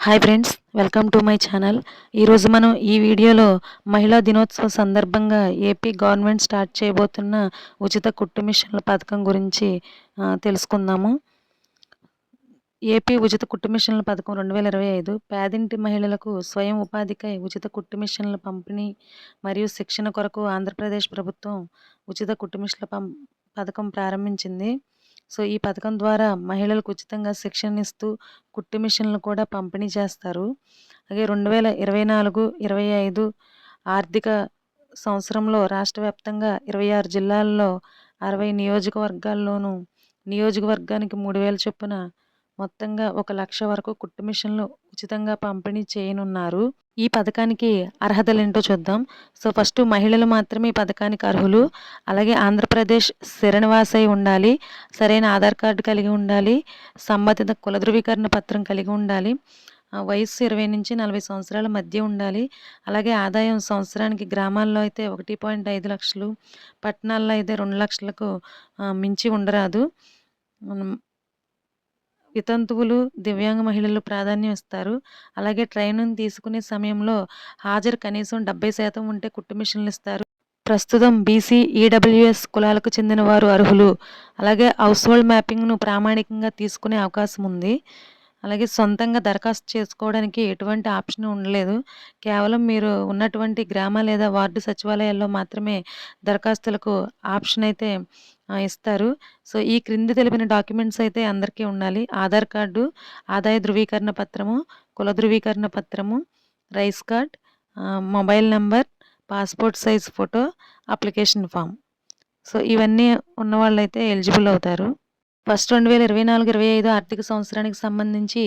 Hi friends welcome to my channel ఈరోజు మనం ఈ వీడియోలో మహిళా దినోత్సవ సందర్భంగా ఏపీ గవర్నమెంట్ స్టార్ట్ చేయబోతున్న ఉచిత కుట్టు మిషన్ల పథకం గురించి తెలుసుకుందాము. ఏపీ ఉచిత కుట్టు మిషన్ల పథకం రెండు వేల ఇరవై ఐదు పేదింటి మహిళలకు స్వయం ఉపాధికై ఉచిత కుట్టు మిషన్ల పంపిణీ మరియు శిక్షణ కొరకు ఆంధ్రప్రదేశ్ ప్రభుత్వం ఉచిత కుట్టు మిషన్ల పం పథకం ప్రారంభించింది. సో ఈ పథకం ద్వారా మహిళలకు ఉచితంగా శిక్షణ ఇస్తూ కుట్టు మిషన్లు కూడా పంపిణీ చేస్తారు. అలాగే రెండు వేల ఇరవై నాలుగు ఇరవై ఐదు ఆర్థిక సంవత్సరంలో రాష్ట్ర వ్యాప్తంగా ఇరవై ఆరు జిల్లాల్లో అరవై నియోజకవర్గాల్లోనూ నియోజకవర్గానికి మూడు వేల చొప్పున మొత్తంగా ఒక లక్ష వరకు కుట్టు మిషన్లు ఉచితంగా పంపిణీ చేయనున్నారు. ఈ పథకానికి అర్హతలు ఏంటో చూద్దాం. సో ఫస్ట్ మహిళలు మాత్రమే ఈ పథకానికి అర్హులు. అలాగే ఆంధ్రప్రదేశ్ స్థిరనివాసై ఉండాలి. సరైన ఆధార్ కార్డు కలిగి ఉండాలి. సంబంధిత కుల ధృవీకరణ పత్రం కలిగి ఉండాలి. వయస్సు ఇరవై నుంచి నలభై సంవత్సరాల మధ్య ఉండాలి. అలాగే ఆదాయం సంవత్సరానికి గ్రామాల్లో అయితే ఒకటి పాయింట్ ఐదు లక్షలు పట్టణాల్లో అయితే రెండు లక్షలకు మించి ఉండరాదు. వితంతువులు దివ్యాంగ మహిళలు ప్రాధాన్యం ఇస్తారు. అలాగే ట్రైనింగ్ తీసుకునే సమయంలో హాజరు కనీసం డెబ్బై శాతం ఉంటే కుట్టు మిషన్లు ఇస్తారు. ప్రస్తుతం బీసీ ఈడబ్ల్యూఎస్ కులాలకు చెందిన వారు అర్హులు. అలాగే హౌస్ హోల్డ్ మ్యాపింగ్ను ప్రామాణికంగా తీసుకునే అవకాశం ఉంది. అలాగే సొంతంగా దరఖాస్తు చేసుకోవడానికి ఎటువంటి ఆప్షన్ ఉండలేదు. కేవలం మీరు ఉన్నటువంటి గ్రామ లేదా వార్డు సచివాలయాల్లో మాత్రమే దరఖాస్తులకు ఆప్షన్ అయితే ఇస్తారు. సో ఈ క్రింది తెలిపిన డాక్యుమెంట్స్ అయితే అందరికీ ఉండాలి. ఆధార్ కార్డు ఆదాయ ధృవీకరణ పత్రము కుల ధృవీకరణ పత్రము rice card mobile number passport size photo application form. So ఇవన్నీ ఉన్న వాళ్ళైతే ఎలిజిబుల్ అవుతారు. ఫస్ట్ రెండు వేల ఇరవై నాలుగు ఇరవై ఐదు ఆర్థిక సంవత్సరానికి సంబంధించి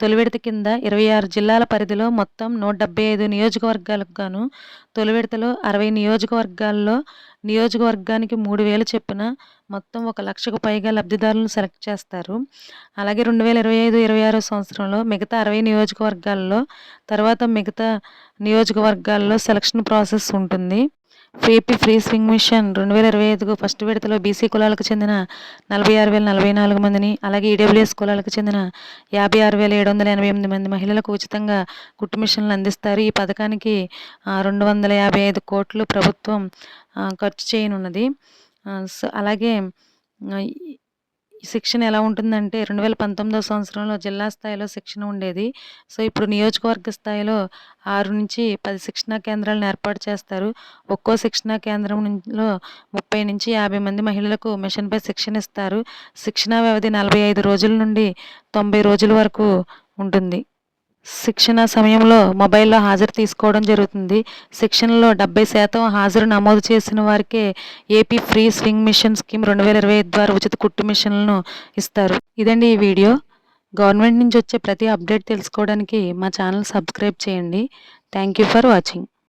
తొలి విడత కింద ఇరవై ఆరు జిల్లాల పరిధిలో మొత్తం నూట డెబ్బై ఐదు నియోజకవర్గాలకు గాను తొలి విడతలో అరవై నియోజకవర్గాల్లో నియోజకవర్గానికి మూడు వేలు చొప్పున మొత్తం ఒక లక్షకు పైగా లబ్ధిదారులను సెలెక్ట్ చేస్తారు. అలాగే రెండు వేల ఇరవై ఐదు ఇరవై ఆరో సంవత్సరంలో మిగతా అరవై నియోజకవర్గాల్లో తర్వాత మిగతా నియోజకవర్గాల్లో సెలక్షన్ ప్రాసెస్ ఉంటుంది. ఏపీ ఫ్రీ స్వింగ్ మిషన్ రెండు వేల ఇరవై ఐదుకు ఫస్ట్ విడతలో బీసీ కులాలకు చెందిన నలభై ఆరు వేల నలభై నాలుగు మందిని అలాగే ఈడబ్ల్యూఎస్ కులాలకు చెందిన యాభై ఆరు వేల ఏడు వందల ఎనభై ఎనిమిది మంది మహిళలకు ఉచితంగా కుట్టు మిషన్లు అందిస్తారు. ఈ పథకానికి రెండు వందల యాభై ఐదు కోట్లు ప్రభుత్వం ఖర్చు చేయనున్నది. సో అలాగే శిక్షణ ఎలా ఉంటుందంటే రెండు వేల పంతొమ్మిదవ సంవత్సరంలో జిల్లా స్థాయిలో శిక్షణ ఉండేది. సో ఇప్పుడు నియోజకవర్గ స్థాయిలో ఆరు నుంచి పది శిక్షణా కేంద్రాలను ఏర్పాటు చేస్తారు. ఒక్కో శిక్షణా కేంద్రంలో ముప్పై నుంచి యాభై మంది మహిళలకు మిషన్పై శిక్షణ ఇస్తారు. శిక్షణా వ్యవధి నలభై ఐదు రోజుల నుండి తొంభై రోజుల వరకు ఉంటుంది. శిక్షణ సమయంలో మొబైల్లో హాజరు తీసుకోవడం జరుగుతుంది. శిక్షణలో డెబ్బై శాతం హాజరు నమోదు చేసిన వారికే AP free sewing machine scheme రెండు వేల ఇరవై ఐదు ద్వారా ఉచిత కుట్టు మిషన్లను ఇస్తారు. ఇదండి ఈ వీడియో. గవర్నమెంట్ నుంచి వచ్చే ప్రతి అప్డేట్ తెలుసుకోవడానికి మా ఛానల్ సబ్స్క్రైబ్ చేయండి. Thank you for watching.